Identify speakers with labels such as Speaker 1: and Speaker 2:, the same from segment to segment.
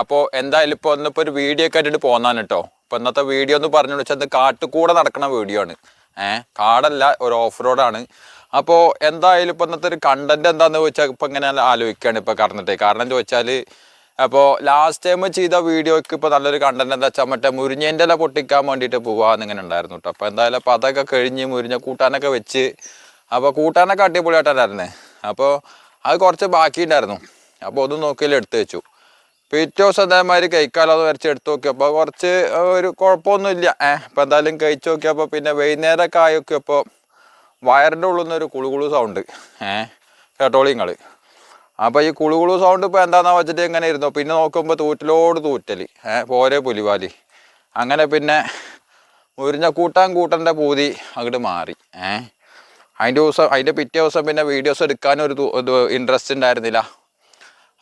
Speaker 1: അപ്പോൾ എന്തായാലും ഇപ്പോൾ ഒന്നിപ്പോൾ ഒരു വീഡിയോ ഒക്കെ ആയിട്ട് പോന്നാണ് കേട്ടോ അപ്പോൾ ഇന്നത്തെ വീഡിയോ എന്ന് പറഞ്ഞു വെച്ചാൽ ഇത് കാട്ടുകൂടെ നടക്കുന്ന വീഡിയോ ആണ്. ഏഹ് കാടല്ല ഒരു ഓഫ് റോഡാണ് അപ്പോൾ എന്തായാലും ഇപ്പോൾ ഇന്നത്തെ ഒരു കണ്ടന്റ് എന്താണെന്ന് ചോദിച്ചാൽ ഇപ്പം ഇങ്ങനെ ആലോചിക്കുകയാണ് ഇപ്പോൾ കറന്നിട്ട്. കാരണം ചോദിച്ചാൽ അപ്പോൾ ലാസ്റ്റ് ടൈം ചെയ്ത വീഡിയോയ്ക്ക് ഇപ്പോൾ നല്ലൊരു കണ്ടന്റ് എന്താ വെച്ചാൽ മറ്റേ മുരിഞ്ഞേന്റെ ഇല പൊട്ടിക്കാൻ വേണ്ടിയിട്ട് പോവാന്ന് ഇങ്ങനെ ഉണ്ടായിരുന്നു കേട്ടോ അപ്പോൾ എന്തായാലും അപ്പോൾ അതൊക്കെ കഴിഞ്ഞ് മുരിഞ്ഞ കൂട്ടാനൊക്കെ വെച്ച് അപ്പോൾ കൂട്ടാനൊക്കെ അടിപൊളിയായിട്ടായിരുന്നേ അപ്പോൾ അത് കുറച്ച് ബാക്കി ഉണ്ടായിരുന്നു അപ്പോൾ ഒന്ന് നോക്കിയാലും എടുത്ത് വെച്ചു. പിറ്റേ ദിവസം അതേമാതിരി കഴിക്കാലോ വരച്ച് എടുത്തു നോക്കിയപ്പോൾ കുറച്ച് ഒരു കുഴപ്പമൊന്നുമില്ല. ഏഹ് അപ്പം എന്തായാലും കഴിച്ച് നോക്കിയപ്പോൾ പിന്നെ വൈകുന്നേരമൊക്കെ ആയി നോക്കിയപ്പോൾ വയറിന്റെ ഉള്ളിൽ നിന്ന് ഒരു കുളുകുളു സൗണ്ട് ഏഹ് കേട്ടോളി നിങ്ങൾ അപ്പോൾ ഈ കുളുകുളു സൗണ്ട് ഇപ്പോൾ എന്താണെന്ന് വെച്ചിട്ട് ഇങ്ങനെ ഇരുന്നു. പിന്നെ നോക്കുമ്പോൾ തൂറ്റലോട് തൂറ്റൽ ഏഹ് പോരെ പുലിവാലി. അങ്ങനെ പിന്നെ മുരിഞ്ഞ കൂട്ടാൻ കൂട്ടന്റെ പൂതി അങ്ങോട്ട് മാറി. ഏഹ് അതിന്റെ ദിവസം അതിന്റെ പിറ്റേ ദിവസം പിന്നെ വീഡിയോസ് എടുക്കാനൊരു ഇൻട്രസ്റ്റ് ഉണ്ടായിരുന്നില്ല.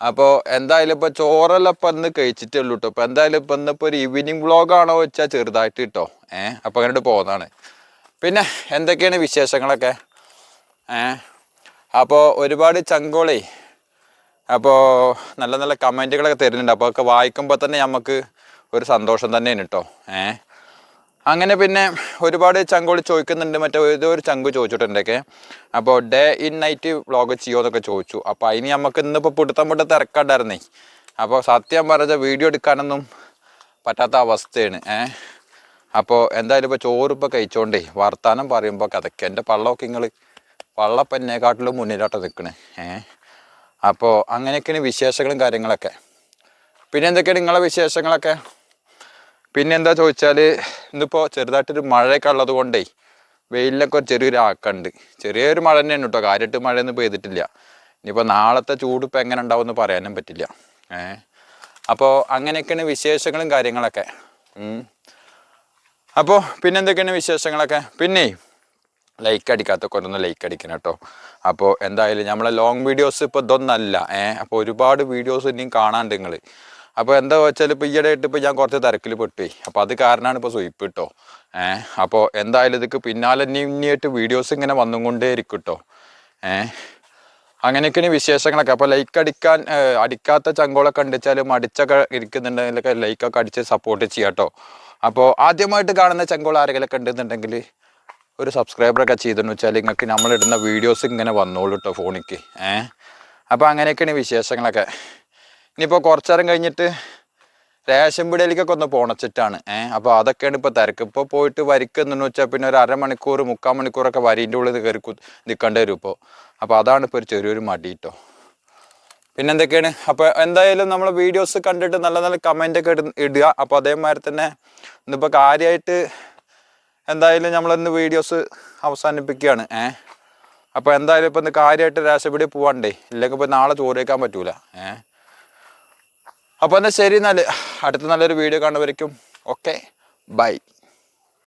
Speaker 1: അപ്പോൾ എന്തായാലും ഇപ്പോൾ ചോറെല്ലാം ഇപ്പം ഇന്ന് കഴിച്ചിട്ടേ ഉള്ളൂ കേട്ടോ ഇപ്പോൾ എന്തായാലും ഇപ്പം ഇന്നിപ്പോൾ ഒരു ഈവനിങ് വ്ളോഗാണോ വെച്ചാൽ ചെറുതായിട്ട് കിട്ടോ ഏഹ് അപ്പോൾ അങ്ങോട്ട് പോകുന്നതാണ് പിന്നെ എന്തൊക്കെയാണ് വിശേഷങ്ങളൊക്കെ? ഏഹ് അപ്പോൾ ഒരുപാട് ചങ്കോളേ അപ്പോൾ നല്ല നല്ല കമന്റുകളൊക്കെ തരുന്നുണ്ട്. അപ്പോൾ ഒക്കെ വായിക്കുമ്പോൾ തന്നെ നമുക്ക് ഒരു സന്തോഷം തന്നെയാണ് കേട്ടോ ഏഹ് അങ്ങനെ പിന്നെ ഒരുപാട് ചങ്കോളി ചോദിക്കുന്നുണ്ട്. മറ്റേ ഏതോ ഒരു ചങ്ക് ചോദിച്ചിട്ടുണ്ടൊക്കെ അപ്പോൾ ഡേ ഇൻ നൈറ്റ് വ്ളോഗ് ചെയ്യുമോ എന്നൊക്കെ ചോദിച്ചു. അപ്പോൾ അതിന് നമുക്ക് ഇന്നിപ്പോൾ പിടുത്തം പിടുത്ത തിരക്കുണ്ടായിരുന്നേ. അപ്പോൾ സത്യം പറഞ്ഞ വീഡിയോ എടുക്കാനൊന്നും പറ്റാത്ത അവസ്ഥയാണ്. ഏഹ് അപ്പോൾ എന്തായാലും ഇപ്പോൾ ചോറ് ഇപ്പോൾ കഴിച്ചോണ്ടേ വർത്താനം പറയുമ്പോൾ കഥയ്ക്ക് എന്റെ പള്ളമൊക്കെ നിങ്ങൾ പള്ളപ്പം എന്നെക്കാട്ടിലും മുന്നിലോട്ട് നിൽക്കണേ ഏഹ് അപ്പോൾ അങ്ങനെയൊക്കെയാണ് വിശേഷങ്ങളും കാര്യങ്ങളൊക്കെ. പിന്നെ എന്തൊക്കെയാണ് നിങ്ങളെ വിശേഷങ്ങളൊക്കെ? പിന്നെ എന്താ ചോദിച്ചാൽ ഇന്നിപ്പോൾ ചെറുതായിട്ടൊരു മഴയൊക്കെ ഉള്ളത് കൊണ്ടേ വെയിലിനൊക്കെ ഒരു ചെറിയൊരു ആക്കുണ്ട്. ചെറിയൊരു മഴ തന്നെയാണ് കേട്ടോ കാര്യമായിട്ട് മഴയൊന്നും പെയ്തിട്ടില്ല. ഇനിയിപ്പോൾ നാളത്തെ ചൂട് ഇപ്പം എങ്ങനെ ഉണ്ടാവും എന്ന് പറയാനും പറ്റില്ല. ഏ? അപ്പോൾ അങ്ങനെയൊക്കെയാണ് വിശേഷങ്ങളും കാര്യങ്ങളൊക്കെ. അപ്പോൾ പിന്നെ എന്തൊക്കെയാണ് വിശേഷങ്ങളൊക്കെ? പിന്നെ ലൈക്ക് അടിക്കാത്തൊക്കെ ഒന്ന് ലൈക്ക് അടിക്കണം കേട്ടോ അപ്പോൾ എന്തായാലും നമ്മളെ ലോങ് വീഡിയോസ് ഇപ്പോൾ ഇതൊന്നല്ല. ഏ? അപ്പോൾ ഒരുപാട് വീഡിയോസ് ഇനിയും കാണാണ്ട് നിങ്ങൾ അപ്പോൾ എന്താ വെച്ചാൽ ഇപ്പോൾ ഈയിടെ ആയിട്ട് ഇപ്പോൾ ഞാൻ കുറച്ച് തിരക്കിൽ പെട്ടുപോയി അപ്പോൾ അത് കാരണമാണ് ഇപ്പോൾ സ്വീപ്പ് കേട്ടോ ഏഹ് അപ്പോൾ എന്തായാലും ഇതൊക്കെ പിന്നാലെ ഇനി ഇനിയായിട്ട് വീഡിയോസ് ഇങ്ങനെ വന്നുകൊണ്ടേ ഇരിക്കും കേട്ടോ അങ്ങനെയൊക്കെ അങ്ങനെയൊക്കെയാണ് വിശേഷങ്ങളൊക്കെ. അപ്പോൾ ലൈക്ക് അടിക്കാൻ അടിക്കാത്ത ചങ്കോളൊക്കെ ഉണ്ടെച്ചാലും അടിച്ചൊക്കെ ഇരിക്കുന്നുണ്ടെങ്കിലൊക്കെ ലൈക്കൊക്കെ അടിച്ച് സപ്പോർട്ട് ചെയ്യാം കേട്ടോ അപ്പോൾ ആദ്യമായിട്ട് കാണുന്ന ചങ്കോൾ ആരെങ്കിലൊക്കെ ഉണ്ടെന്നുണ്ടെങ്കിൽ ഒരു സബ്സ്ക്രൈബറൊക്കെ ചെയ്തെന്ന് വെച്ചാൽ നിങ്ങൾക്ക് നമ്മളിടുന്ന വീഡിയോസ് ഇങ്ങനെ വന്നോളൂ കേട്ടോ ഫോണിക്ക് ഏഹ് അപ്പോൾ അങ്ങനെയൊക്കെയാണ് വിശേഷങ്ങളൊക്കെ. ഇനിയിപ്പോൾ കുറച്ചു നേരം കഴിഞ്ഞിട്ട് റേഷൻ പിടിയിലേക്കൊക്കെ ഒന്ന് പോണച്ചിട്ടാണ്. ഏഹ് അപ്പോൾ അതൊക്കെയാണ് ഇപ്പോൾ തിരക്ക്. ഇപ്പോൾ പോയിട്ട് വരിക്കുന്നെന്ന് വെച്ചാൽ പിന്നെ ഒരു അരമണിക്കൂർ മുക്കാൽ മണിക്കൂറൊക്കെ വരീന്റെ ഉള്ളിൽ കയറി നിൽക്കേണ്ടി വരും ഇപ്പോൾ അപ്പോൾ അതാണ് ഇപ്പോൾ ഒരു ചെറിയൊരു മടി കേട്ടോ പിന്നെ എന്തൊക്കെയാണ്? അപ്പോൾ എന്തായാലും നമ്മൾ വീഡിയോസ് കണ്ടിട്ട് നല്ല നല്ല കമന്റ് ഒക്കെ ഇട- ഇടുക. അപ്പോൾ അതേമാതിരി തന്നെ ഇന്നിപ്പോൾ കാര്യമായിട്ട് എന്തായാലും നമ്മളിന്ന് വീഡിയോസ് അവസാനിപ്പിക്കുകയാണ്. ഏഹ് അപ്പോൾ എന്തായാലും ഇപ്പോൾ ഇന്ന് കാര്യമായിട്ട് രാശപിടി പോവാണ്ടേ? ഇല്ലെങ്കിൽ ഇപ്പോൾ നാളെ ചോറ് പറ്റൂല. ഏഹ് അപ്പോൾ എന്നാൽ ശരി എന്നാൽ അടുത്ത നല്ലൊരു വീഡിയോ കാണുന്നവരേക്കും. ഓക്കെ. ബൈ.